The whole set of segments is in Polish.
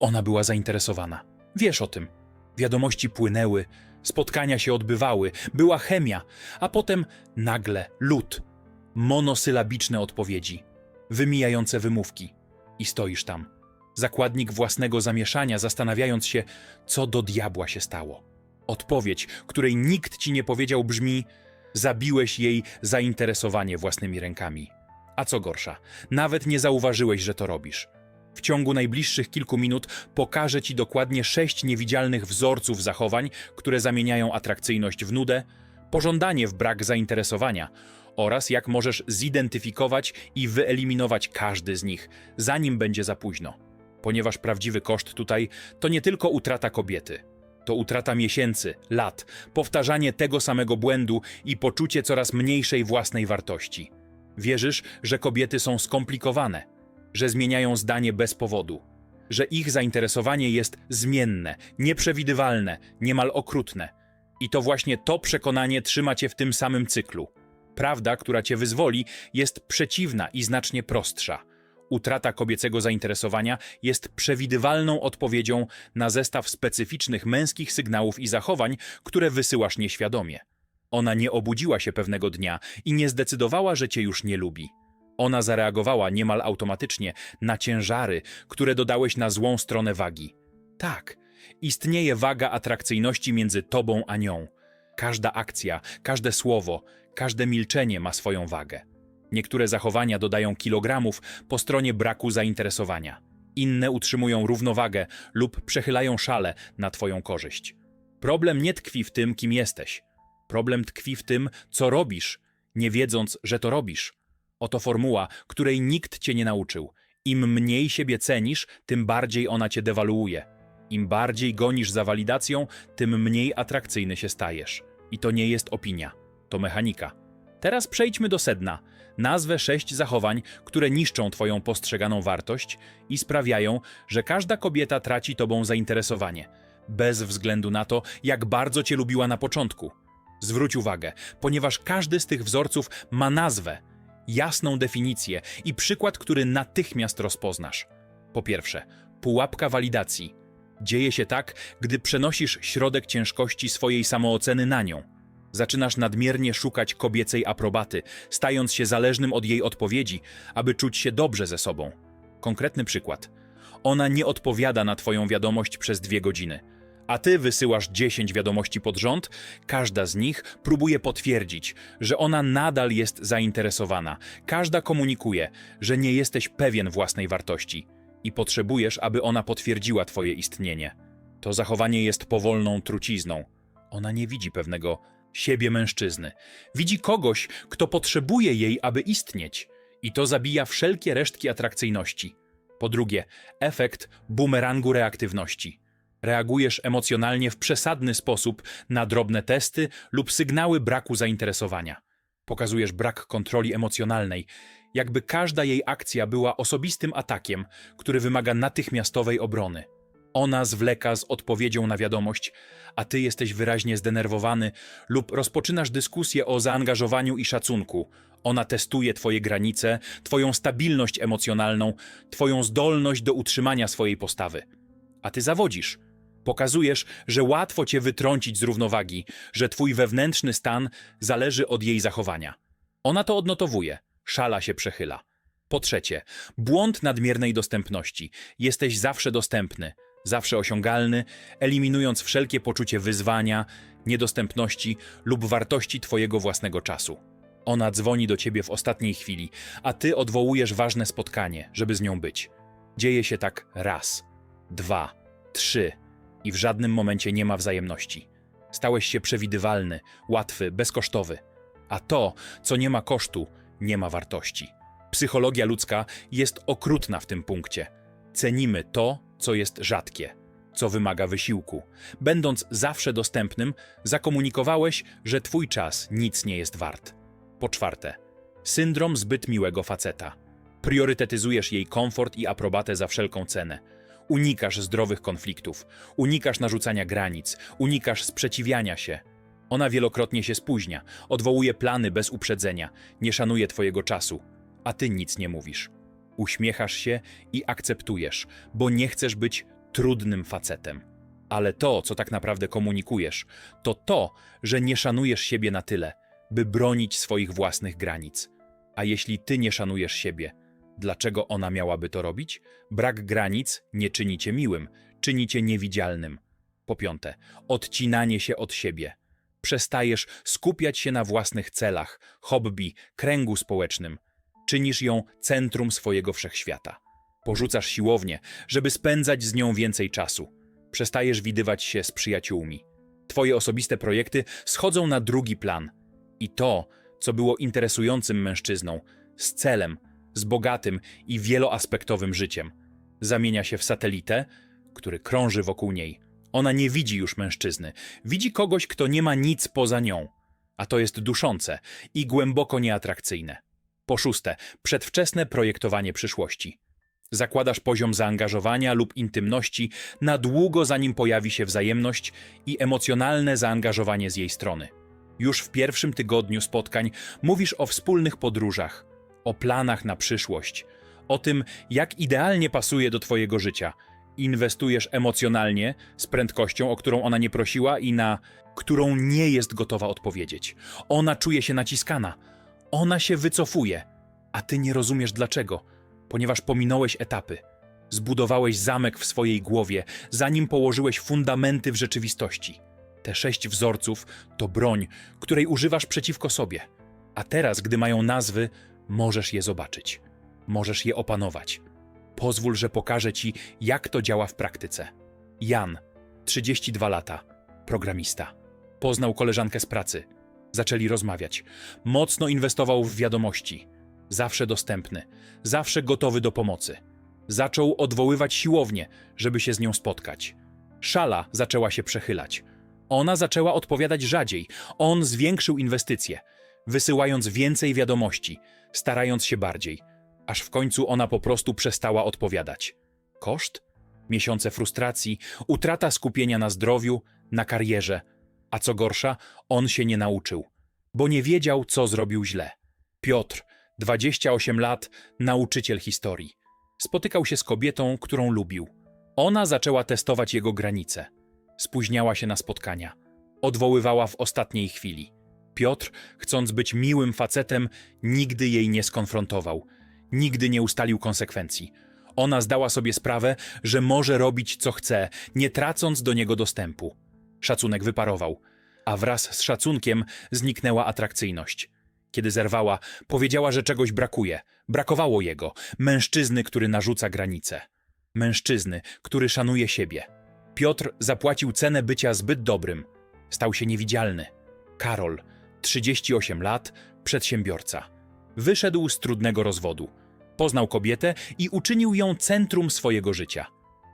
Ona była zainteresowana. Wiesz o tym. Wiadomości płynęły, spotkania się odbywały, była chemia, a potem nagle lód. Monosylabiczne odpowiedzi, wymijające wymówki. I stoisz tam. Zakładnik własnego zamieszania, zastanawiając się, co do diabła się stało. Odpowiedź, której nikt ci nie powiedział, brzmi: Zabiłeś jej zainteresowanie własnymi rękami. A co gorsza, nawet nie zauważyłeś, że to robisz. W ciągu najbliższych kilku minut pokażę ci dokładnie sześć niewidzialnych wzorców zachowań, które zamieniają atrakcyjność w nudę, pożądanie w brak zainteresowania oraz jak możesz zidentyfikować i wyeliminować każdy z nich, zanim będzie za późno. Ponieważ prawdziwy koszt tutaj to nie tylko utrata kobiety, to utrata miesięcy, lat, powtarzanie tego samego błędu i poczucie coraz mniejszej własnej wartości. Wierzysz, że kobiety są skomplikowane, że zmieniają zdanie bez powodu, że ich zainteresowanie jest zmienne, nieprzewidywalne, niemal okrutne. I to właśnie to przekonanie trzyma cię w tym samym cyklu. Prawda, która cię wyzwoli, jest przeciwna i znacznie prostsza. Utrata kobiecego zainteresowania jest przewidywalną odpowiedzią na zestaw specyficznych męskich sygnałów i zachowań, które wysyłasz nieświadomie. Ona nie obudziła się pewnego dnia i nie zdecydowała, że cię już nie lubi. Ona zareagowała niemal automatycznie na ciężary, które dodałeś na złą stronę wagi. Tak, istnieje waga atrakcyjności między tobą a nią. Każda akcja, każde słowo, każde milczenie ma swoją wagę. Niektóre zachowania dodają kilogramów po stronie braku zainteresowania. Inne utrzymują równowagę lub przechylają szale na twoją korzyść. Problem nie tkwi w tym, kim jesteś. Problem tkwi w tym, co robisz, nie wiedząc, że to robisz. Oto formuła, której nikt cię nie nauczył. Im mniej siebie cenisz, tym bardziej ona cię dewaluuje. Im bardziej gonisz za walidacją, tym mniej atrakcyjny się stajesz. I to nie jest opinia, to mechanika. Teraz przejdźmy do sedna. Nazwę sześć zachowań, które niszczą Twoją postrzeganą wartość i sprawiają, że każda kobieta traci Tobą zainteresowanie, bez względu na to, jak bardzo Cię lubiła na początku. Zwróć uwagę, ponieważ każdy z tych wzorców ma nazwę, jasną definicję i przykład, który natychmiast rozpoznasz. Po pierwsze, pułapka walidacji. Dzieje się tak, gdy przenosisz środek ciężkości swojej samooceny na nią. Zaczynasz nadmiernie szukać kobiecej aprobaty, stając się zależnym od jej odpowiedzi, aby czuć się dobrze ze sobą. Konkretny przykład. Ona nie odpowiada na Twoją wiadomość przez dwie godziny, a Ty wysyłasz 10 wiadomości pod rząd, każda z nich próbuje potwierdzić, że ona nadal jest zainteresowana. Każda komunikuje, że nie jesteś pewien własnej wartości i potrzebujesz, aby ona potwierdziła Twoje istnienie. To zachowanie jest powolną trucizną. Ona nie widzi pewnego siebie mężczyzny. Widzi kogoś, kto potrzebuje jej, aby istnieć. I to zabija wszelkie resztki atrakcyjności. Po drugie, efekt bumerangu reaktywności. Reagujesz emocjonalnie w przesadny sposób na drobne testy lub sygnały braku zainteresowania. Pokazujesz brak kontroli emocjonalnej, jakby każda jej akcja była osobistym atakiem, który wymaga natychmiastowej obrony. Ona zwleka z odpowiedzią na wiadomość, a ty jesteś wyraźnie zdenerwowany lub rozpoczynasz dyskusję o zaangażowaniu i szacunku. Ona testuje twoje granice, twoją stabilność emocjonalną, twoją zdolność do utrzymania swojej postawy. A ty zawodzisz. Pokazujesz, że łatwo cię wytrącić z równowagi, że twój wewnętrzny stan zależy od jej zachowania. Ona to odnotowuje, szala się przechyla. Po trzecie, błąd nadmiernej dostępności. Jesteś zawsze dostępny, zawsze osiągalny, eliminując wszelkie poczucie wyzwania, niedostępności lub wartości Twojego własnego czasu. Ona dzwoni do Ciebie w ostatniej chwili, a Ty odwołujesz ważne spotkanie, żeby z nią być. Dzieje się tak raz, dwa, trzy i w żadnym momencie nie ma wzajemności. Stałeś się przewidywalny, łatwy, bezkosztowy. A to, co nie ma kosztu, nie ma wartości. Psychologia ludzka jest okrutna w tym punkcie. Cenimy to, co jest rzadkie, co wymaga wysiłku. Będąc zawsze dostępnym, zakomunikowałeś, że twój czas nic nie jest wart. Po czwarte, syndrom zbyt miłego faceta. Priorytetyzujesz jej komfort i aprobatę za wszelką cenę. Unikasz zdrowych konfliktów, unikasz narzucania granic, unikasz sprzeciwiania się. Ona wielokrotnie się spóźnia, odwołuje plany bez uprzedzenia, nie szanuje twojego czasu, a ty nic nie mówisz. Uśmiechasz się i akceptujesz, bo nie chcesz być trudnym facetem. Ale to, co tak naprawdę komunikujesz, to to, że nie szanujesz siebie na tyle, by bronić swoich własnych granic. A jeśli ty nie szanujesz siebie, dlaczego ona miałaby to robić? Brak granic nie czyni cię miłym, czyni cię niewidzialnym. Po piąte, odcinanie się od siebie. Przestajesz skupiać się na własnych celach, hobby, kręgu społecznym. Czynisz ją centrum swojego wszechświata. Porzucasz siłownię, żeby spędzać z nią więcej czasu. Przestajesz widywać się z przyjaciółmi. Twoje osobiste projekty schodzą na drugi plan. I to, co było interesującym mężczyzną, z celem, z bogatym i wieloaspektowym życiem, zamienia się w satelitę, który krąży wokół niej. Ona nie widzi już mężczyzny, widzi kogoś, kto nie ma nic poza nią. A to jest duszące i głęboko nieatrakcyjne. Po szóste, przedwczesne projektowanie przyszłości. Zakładasz poziom zaangażowania lub intymności na długo, zanim pojawi się wzajemność i emocjonalne zaangażowanie z jej strony. Już w pierwszym tygodniu spotkań mówisz o wspólnych podróżach, o planach na przyszłość, o tym, jak idealnie pasuje do Twojego życia. Inwestujesz emocjonalnie, z prędkością, o którą ona nie prosiła i na którą nie jest gotowa odpowiedzieć. Ona czuje się naciskana, ona się wycofuje, a Ty nie rozumiesz dlaczego, ponieważ pominąłeś etapy. Zbudowałeś zamek w swojej głowie, zanim położyłeś fundamenty w rzeczywistości. Te sześć wzorców to broń, której używasz przeciwko sobie. A teraz, gdy mają nazwy, możesz je zobaczyć. Możesz je opanować. Pozwól, że pokażę ci, jak to działa w praktyce. Jan, 32 lata, programista. Poznał koleżankę z pracy. Zaczęli rozmawiać. Mocno inwestował w wiadomości. Zawsze dostępny, zawsze gotowy do pomocy. Zaczął odwoływać siłownię, żeby się z nią spotkać. Szala zaczęła się przechylać. Ona zaczęła odpowiadać rzadziej. On zwiększył inwestycje, wysyłając więcej wiadomości, starając się bardziej, aż w końcu ona po prostu przestała odpowiadać. Koszt? Miesiące frustracji, utrata skupienia na zdrowiu, na karierze. A co gorsza, on się nie nauczył, bo nie wiedział, co zrobił źle. Piotr, 28 lat, nauczyciel historii. Spotykał się z kobietą, którą lubił. Ona zaczęła testować jego granice. Spóźniała się na spotkania. Odwoływała w ostatniej chwili. Piotr, chcąc być miłym facetem, nigdy jej nie skonfrontował. Nigdy nie ustalił konsekwencji. Ona zdała sobie sprawę, że może robić co chce, nie tracąc do niego dostępu. Szacunek wyparował, a wraz z szacunkiem zniknęła atrakcyjność. Kiedy zerwała, powiedziała, że czegoś brakuje. Brakowało jego, mężczyzny, który narzuca granice. Mężczyzny, który szanuje siebie. Piotr zapłacił cenę bycia zbyt dobrym. Stał się niewidzialny. Karol, 38 lat, przedsiębiorca. Wyszedł z trudnego rozwodu. Poznał kobietę i uczynił ją centrum swojego życia.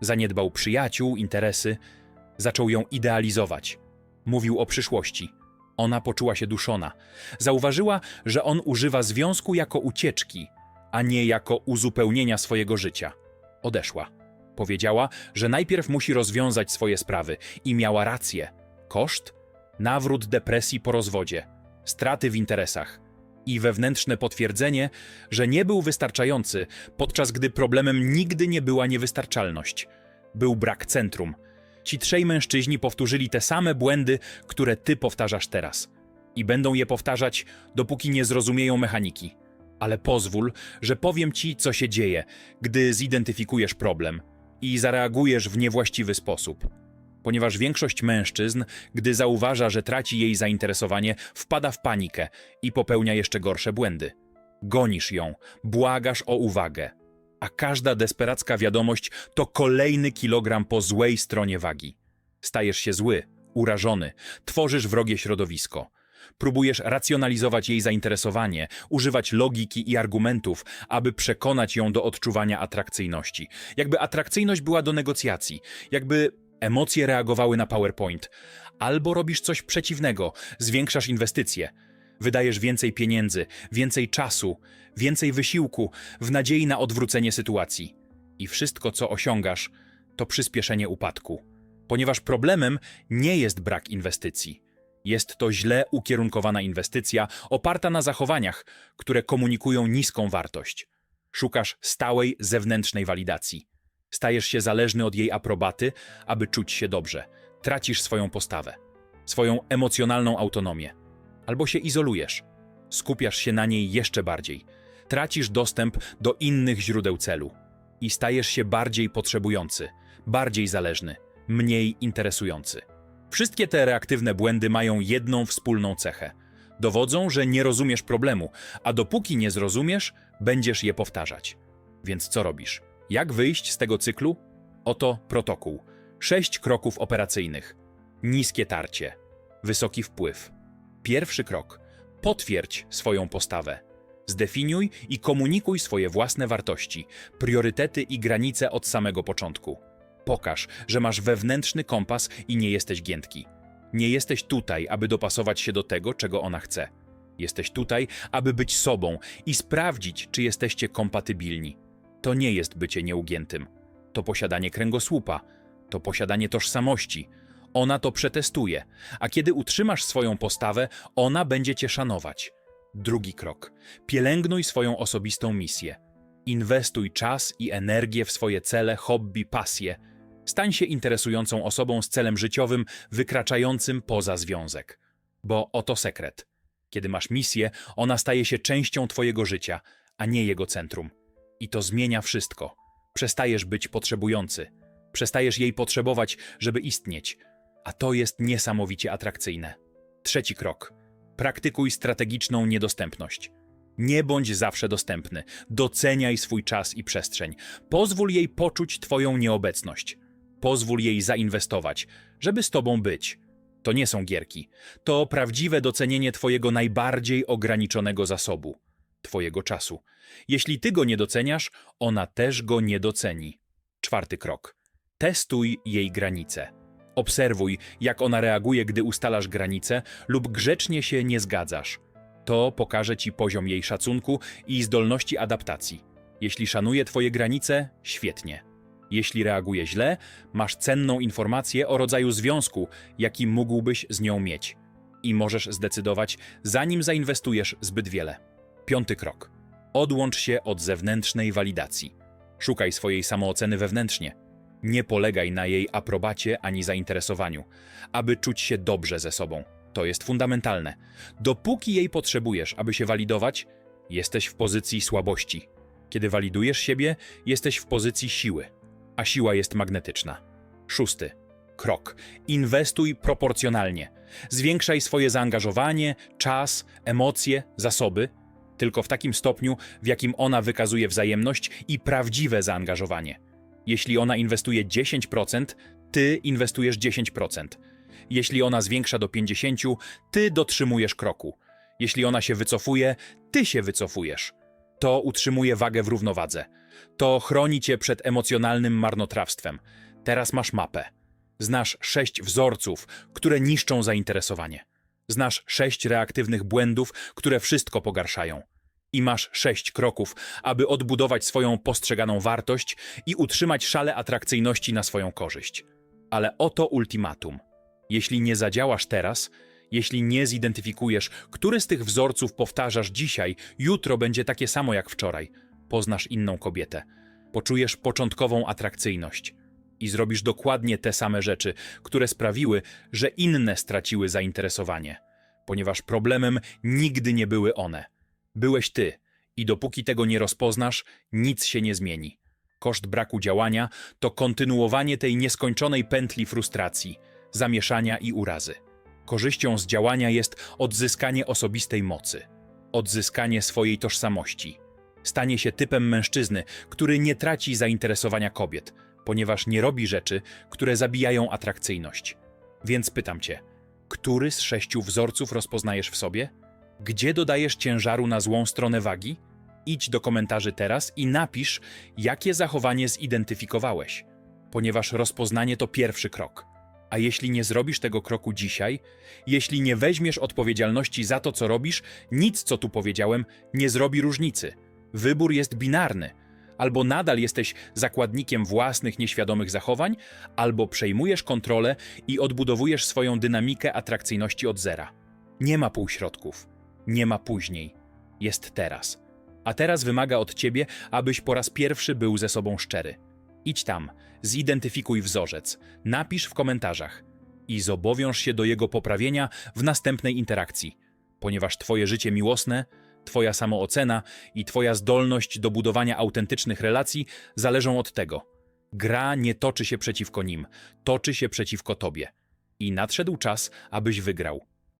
Zaniedbał przyjaciół, interesy. Zaczął ją idealizować. Mówił o przyszłości. Ona poczuła się duszona. Zauważyła, że on używa związku jako ucieczki, a nie jako uzupełnienia swojego życia. Odeszła. Powiedziała, że najpierw musi rozwiązać swoje sprawy i miała rację. Koszt? Nawrót depresji po rozwodzie, straty w interesach i wewnętrzne potwierdzenie, że nie był wystarczający, podczas gdy problemem nigdy nie była niewystarczalność. Był brak centrum. Ci trzej mężczyźni powtórzyli te same błędy, które ty powtarzasz teraz. I będą je powtarzać, dopóki nie zrozumieją mechaniki. Ale pozwól, że powiem ci, co się dzieje, gdy zidentyfikujesz problem i zareagujesz w niewłaściwy sposób. Ponieważ większość mężczyzn, gdy zauważa, że traci jej zainteresowanie, wpada w panikę i popełnia jeszcze gorsze błędy. Gonisz ją, błagasz o uwagę, a każda desperacka wiadomość to kolejny kilogram po złej stronie wagi. Stajesz się zły, urażony, tworzysz wrogie środowisko. Próbujesz racjonalizować jej zainteresowanie, używać logiki i argumentów, aby przekonać ją do odczuwania atrakcyjności. Jakby atrakcyjność była do negocjacji, jakby emocje reagowały na PowerPoint. Albo robisz coś przeciwnego, zwiększasz inwestycje. Wydajesz więcej pieniędzy, więcej czasu, więcej wysiłku w nadziei na odwrócenie sytuacji. I wszystko, co osiągasz, to przyspieszenie upadku. Ponieważ problemem nie jest brak inwestycji. Jest to źle ukierunkowana inwestycja oparta na zachowaniach, które komunikują niską wartość. Szukasz stałej zewnętrznej walidacji. Stajesz się zależny od jej aprobaty, aby czuć się dobrze. Tracisz swoją postawę, swoją emocjonalną autonomię. Albo się izolujesz. Skupiasz się na niej jeszcze bardziej. Tracisz dostęp do innych źródeł celu i stajesz się bardziej potrzebujący, bardziej zależny, mniej interesujący. Wszystkie te reaktywne błędy mają jedną wspólną cechę. Dowodzą, że nie rozumiesz problemu, a dopóki nie zrozumiesz, będziesz je powtarzać. Więc co robisz? Jak wyjść z tego cyklu? Oto protokół. Sześć kroków operacyjnych. Niskie tarcie. Wysoki wpływ. Pierwszy krok. Potwierdź swoją postawę. Zdefiniuj i komunikuj swoje własne wartości, priorytety i granice od samego początku. Pokaż, że masz wewnętrzny kompas i nie jesteś giętki. Nie jesteś tutaj, aby dopasować się do tego, czego ona chce. Jesteś tutaj, aby być sobą i sprawdzić, czy jesteście kompatybilni. To nie jest bycie nieugiętym. To posiadanie kręgosłupa. To posiadanie tożsamości. Ona to przetestuje, a kiedy utrzymasz swoją postawę, ona będzie cię szanować. Drugi krok. Pielęgnuj swoją osobistą misję. Inwestuj czas i energię w swoje cele, hobby, pasje. Stań się interesującą osobą z celem życiowym wykraczającym poza związek. Bo oto sekret. Kiedy masz misję, ona staje się częścią twojego życia, a nie jego centrum. I to zmienia wszystko. Przestajesz być potrzebujący. Przestajesz jej potrzebować, żeby istnieć. A to jest niesamowicie atrakcyjne. Trzeci krok. Praktykuj strategiczną niedostępność. Nie bądź zawsze dostępny. Doceniaj swój czas i przestrzeń. Pozwól jej poczuć Twoją nieobecność. Pozwól jej zainwestować, żeby z Tobą być. To nie są gierki. To prawdziwe docenienie Twojego najbardziej ograniczonego zasobu Twojego czasu. Jeśli Ty go nie doceniasz, ona też go nie doceni. Czwarty krok. Testuj jej granice. Obserwuj, jak ona reaguje, gdy ustalasz granice lub grzecznie się nie zgadzasz. To pokaże ci poziom jej szacunku i zdolności adaptacji. Jeśli szanuje twoje granice, świetnie. Jeśli reaguje źle, masz cenną informację o rodzaju związku, jaki mógłbyś z nią mieć. I możesz zdecydować, zanim zainwestujesz zbyt wiele. Piąty krok. Odłącz się od zewnętrznej walidacji. Szukaj swojej samooceny wewnętrznie. Nie polegaj na jej aprobacie ani zainteresowaniu, aby czuć się dobrze ze sobą. To jest fundamentalne. Dopóki jej potrzebujesz, aby się walidować, jesteś w pozycji słabości. Kiedy walidujesz siebie, jesteś w pozycji siły, a siła jest magnetyczna. Szósty. Krok. Inwestuj proporcjonalnie. Zwiększaj swoje zaangażowanie, czas, emocje, zasoby, tylko w takim stopniu, w jakim ona wykazuje wzajemność i prawdziwe zaangażowanie. Jeśli ona inwestuje 10%, ty inwestujesz 10%. Jeśli ona zwiększa do 50%, ty dotrzymujesz kroku. Jeśli ona się wycofuje, ty się wycofujesz. To utrzymuje wagę w równowadze. To chroni cię przed emocjonalnym marnotrawstwem. Teraz masz mapę. Znasz sześć wzorców, które niszczą zainteresowanie. Znasz sześć reaktywnych błędów, które wszystko pogarszają i masz sześć kroków, aby odbudować swoją postrzeganą wartość i utrzymać szale atrakcyjności na swoją korzyść. Ale oto ultimatum. Jeśli nie zadziałasz teraz, jeśli nie zidentyfikujesz, który z tych wzorców powtarzasz dzisiaj, jutro będzie takie samo jak wczoraj. Poznasz inną kobietę, poczujesz początkową atrakcyjność i zrobisz dokładnie te same rzeczy, które sprawiły, że inne straciły zainteresowanie, ponieważ problemem nigdy nie były one Byłeś ty i dopóki tego nie rozpoznasz, nic się nie zmieni. Koszt braku działania to kontynuowanie tej nieskończonej pętli frustracji, zamieszania i urazy. Korzyścią z działania jest odzyskanie osobistej mocy, odzyskanie swojej tożsamości. Stanie się typem mężczyzny, który nie traci zainteresowania kobiet, ponieważ nie robi rzeczy, które zabijają atrakcyjność. Więc pytam cię, który z sześciu wzorców rozpoznajesz w sobie? Gdzie dodajesz ciężaru na złą stronę wagi? Idź do komentarzy teraz i napisz, jakie zachowanie zidentyfikowałeś, ponieważ rozpoznanie to pierwszy krok. A jeśli nie zrobisz tego kroku dzisiaj, jeśli nie weźmiesz odpowiedzialności za to, co robisz, nic, co tu powiedziałem, nie zrobi różnicy. Wybór jest binarny. Albo nadal jesteś zakładnikiem własnych nieświadomych zachowań, albo przejmujesz kontrolę i odbudowujesz swoją dynamikę atrakcyjności od zera. Nie ma półśrodków. Nie ma później. Jest teraz. A teraz wymaga od ciebie, abyś po raz pierwszy był ze sobą szczery. Idź tam, zidentyfikuj wzorzec, napisz w komentarzach i zobowiąż się do jego poprawienia w następnej interakcji, ponieważ Twoje życie miłosne, Twoja samoocena i Twoja zdolność do budowania autentycznych relacji zależą od tego. Gra nie toczy się przeciwko nim, toczy się przeciwko Tobie. I nadszedł czas, abyś wygrał.